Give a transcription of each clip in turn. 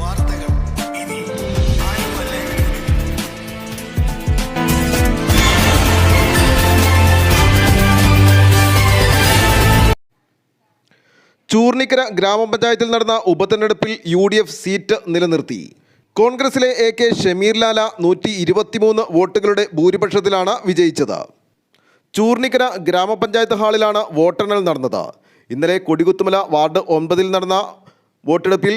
വാർത്തകൾ ഇനി ചൂർണിക്കര ഗ്രാമപഞ്ചായത്തിൽ നടന്ന ഉപതെരഞ്ഞെടുപ്പിൽ യു ഡി എഫ് സീറ്റ് നിലനിർത്തി. കോൺഗ്രസിലെ എ കെ ഷമീർ ലാല നൂറ്റി ഇരുപത്തിമൂന്ന് വോട്ടുകളുടെ ഭൂരിപക്ഷത്തിലാണ് വിജയിച്ചത്. ചൂർണിക്കര ഗ്രാമപഞ്ചായത്ത് ഹാളിലാണ് വോട്ടെണ്ണൽ നടന്നത്. ഇന്നലെ കൊടികുത്തുമല വാർഡ് ഒൻപതിൽ നടന്ന വോട്ടെടുപ്പിൽ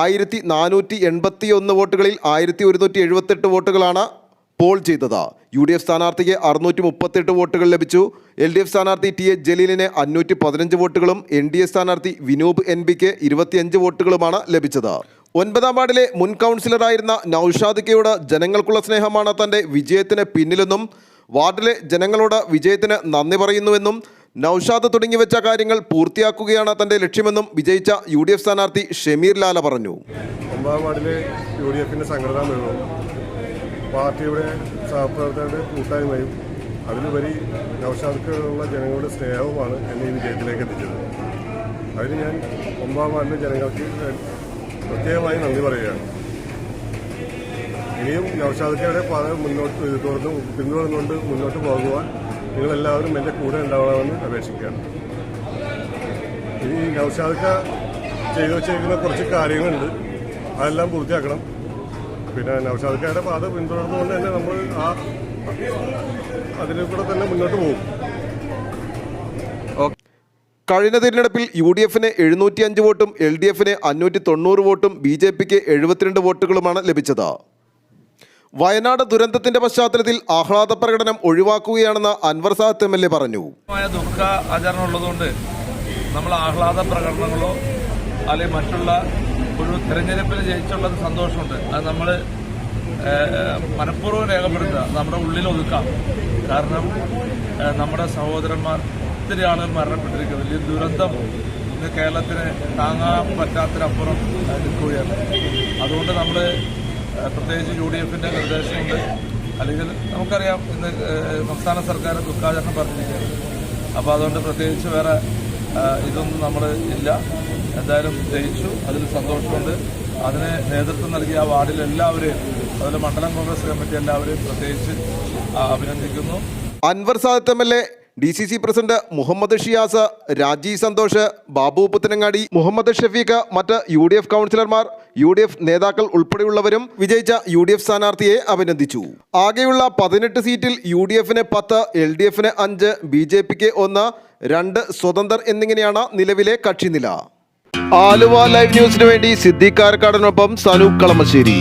ആയിരത്തി നാനൂറ്റി എൺപത്തി ഒന്ന് വോട്ടുകളിൽ ആയിരത്തി ഒരുന്നൂറ്റി എഴുപത്തെട്ട് വോട്ടുകളാണ് പോൾ ചെയ്തത്. യു ഡി എഫ് സ്ഥാനാർത്ഥിക്ക് അറുന്നൂറ്റി മുപ്പത്തെട്ട് വോട്ടുകൾ ലഭിച്ചു. എൽ ഡി എഫ് സ്ഥാനാർത്ഥി ടി എ ജലീലിന് അഞ്ഞൂറ്റി പതിനഞ്ച് വോട്ടുകളും എൻ ഡി എ സ്ഥാനാർത്ഥി വിനോബ് എൻ പിക്ക് ഇരുപത്തിയഞ്ച് വോട്ടുകളുമാണ് ലഭിച്ചത്. ഒൻപതാം വാർഡിലെ മുൻ കൗൺസിലറായിരുന്ന നൌഷാദ് കെയോട് ജനങ്ങൾക്കുള്ള സ്നേഹമാണ് തന്റെ വിജയത്തിന് പിന്നിലെന്നും വാർഡിലെ ജനങ്ങളോട് വിജയത്തിന് നന്ദി പറയുന്നുവെന്നും നൌഷാദ് തുടങ്ങി വെച്ച കാര്യങ്ങൾ പൂർത്തിയാക്കുകയാണ് തന്റെ ലക്ഷ്യമെന്നും വിജയിച്ച യു ഡി എഫ് സ്ഥാനാർത്ഥി ഷമീർ ലാല പറഞ്ഞു. ഒമ്പതാം വാർഡിലെ യു ഡി എഫിന്റെ സംഘടനാ മുഴുവൻ പാർട്ടിയുടെ സഹപ്രവർത്തകരുടെ കൂട്ടായ്മയും അതിലുപരി നൌഷാദ്ക്കുള്ള ജനങ്ങളുടെ സ്നേഹവുമാണ് എന്നെ ഈ വിജയത്തിലേക്ക് എത്തിച്ചത്. അതിന് ഞാൻ ഒമ്പതാം വാർഡിലെ ജനങ്ങൾക്ക് പ്രത്യേകമായി നന്ദി പറയുകയാണ്. ഇനിയും നൗഷാദക്കയുടെ പാത മുന്നോട്ട് തുറന്ന് പിന്തുടർന്നുകൊണ്ട് മുന്നോട്ട് പോകുവാൻ നിങ്ങളെല്ലാവരും എന്റെ കൂടെ ഉണ്ടാവണമെന്ന് അപേക്ഷിക്കുകയാണ്. ഇനി നൗഷാദക്ക ചെയ്തു വച്ചിരിക്കുന്ന കുറച്ച് കാര്യങ്ങളുണ്ട്. അതെല്ലാം പൂർത്തിയാക്കണം. പിന്നെ നൗഷാദക്കയുടെ പാത പിന്തുടർന്നുകൊണ്ട് തന്നെ നമ്മൾ ആ അതിലൂടെ തന്നെ മുന്നോട്ട് പോകും. കഴിഞ്ഞ തിരഞ്ഞെടുപ്പിൽ യു ഡി എഫിന് എഴുന്നൂറ്റി അഞ്ച് വോട്ടും എൽ ഡി എഫിന് അഞ്ഞൂറ്റി തൊണ്ണൂറ് വോട്ടും ബി ജെ പിക്ക് എഴുപത്തിരണ്ട് വോട്ടുകളുമാണ് ലഭിച്ചത്. വയനാട് ദുരന്തത്തിന്റെ പശ്ചാത്തലത്തിൽ ആഹ്ലാദ പ്രകടനം ഒഴിവാക്കുകയാണെന്ന് Anwar Sadath M L A പറഞ്ഞു ദുഃഖ ആചരണം ഉള്ളതുകൊണ്ട് നമ്മൾ ആഹ്ലാദ പ്രകടനങ്ങളോ അല്ലെങ്കിൽ മറ്റുള്ള ഒരു തെരഞ്ഞെടുപ്പിൽ ജയിച്ചുള്ളത് സന്തോഷമുണ്ട്. അത് നമ്മൾ മനഃപൂർവം രേഖപ്പെടുത്തുക. നമ്മുടെ ഉള്ളിൽ ഒതുക്കാം. കാരണം നമ്മുടെ സഹോദരന്മാർ ഒത്തിരി ആളുകൾ മരണപ്പെട്ടിരിക്കുന്നു. വലിയ ദുരന്തം ഇന്ന് കേരളത്തിന് താങ്ങാൻ പറ്റാത്തതിനപ്പുറം നിൽക്കുകയാണ്. അതുകൊണ്ട് നമ്മൾ പ്രത്യേകിച്ച് യു ഡി എഫിന്റെ നിർദ്ദേശമുണ്ട്. അല്ലെങ്കിൽ നമുക്കറിയാം ഇന്ന് സംസ്ഥാന സർക്കാർ ദുഃഖാചരണം പറഞ്ഞിരിക്കുകയാണ്. അപ്പോൾ അതുകൊണ്ട് പ്രത്യേകിച്ച് വേറെ ഇതൊന്നും നമ്മൾ ഇല്ല. എന്തായാലും ജയിച്ചു. അതിൽ സന്തോഷമുണ്ട്. അതിന് നേതൃത്വം നൽകിയ ആ വാർഡിലെല്ലാവരെയും അതുപോലെ മണ്ഡലം കോൺഗ്രസ് കമ്മിറ്റി എല്ലാവരെയും പ്രത്യേകിച്ച് അഭിനന്ദിക്കുന്നു. Anwar Sadath M L A D C C president Muhammad Shiyas Raji Santhosh Babu Puthanangadi Muhammad Shafeeq മറ്റ് യു ഡി എഫ് കൗൺസിലർമാർ യു ഡി എഫ് നേതാക്കൾ ഉൾപ്പെടെയുള്ളവരും വിജയിച്ച യു ഡി എഫ് സ്ഥാനാർത്ഥിയെ അഭിനന്ദിച്ചു. ആകെയുള്ള പതിനെട്ട് സീറ്റിൽ യു ഡി എഫിന് പത്ത് എൽ ഡി എഫിന് അഞ്ച് ബി ജെ പിക്ക് ഒന്ന് രണ്ട് സ്വതന്ത്രർ എന്നിങ്ങനെയാണ് നിലവിലെ കക്ഷിനില. ആലുവ ലൈവ് ന്യൂസിനു വേണ്ടി സിദ്ദീഖ് കാരക്കാടനൊപ്പം സനൂപ് കളമശ്ശേരി.